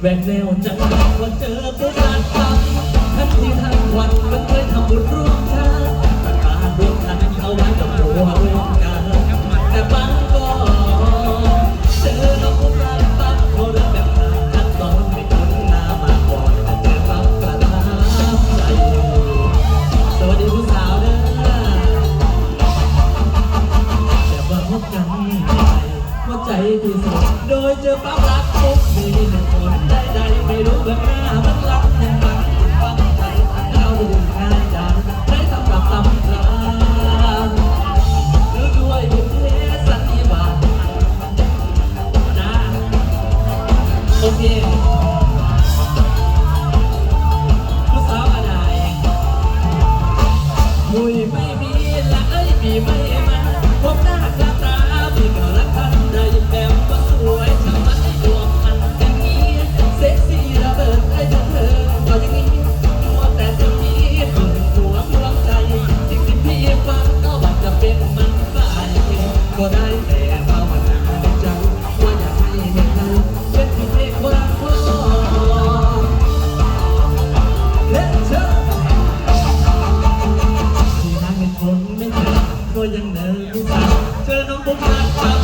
왜, 왜, 혼자 ยเจอความรักปุ๊บมีหนึ่งคนใดไม่รู้เบื้หน้า เสนอกูฝากเจอน้องผมฝาก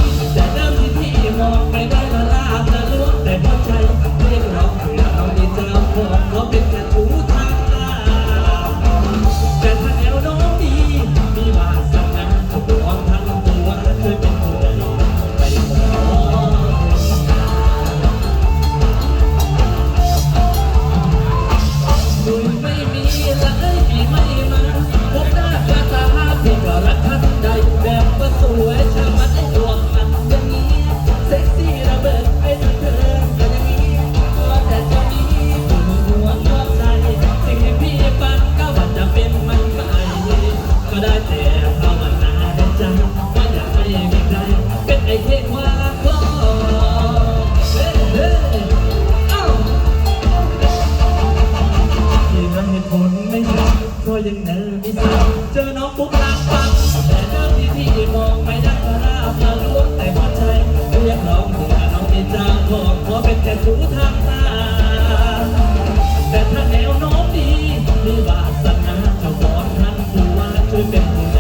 คนไม่รักก็ยังเนินไม่ตายเจอน้องปุ๊กรักปั๊บแต่เดิมที่พี่มองไม่ได้ก็ราบมาล้วงแต่หัวใจเรียกร้องถึงน้องมีจ้างบอกขอเป็นแค่ชู้ทางตาแต่ถ้าแนวโน้มดีมีวาสนาจะบอกท่านผู้ว่าช่วยเป็นผู้ใจ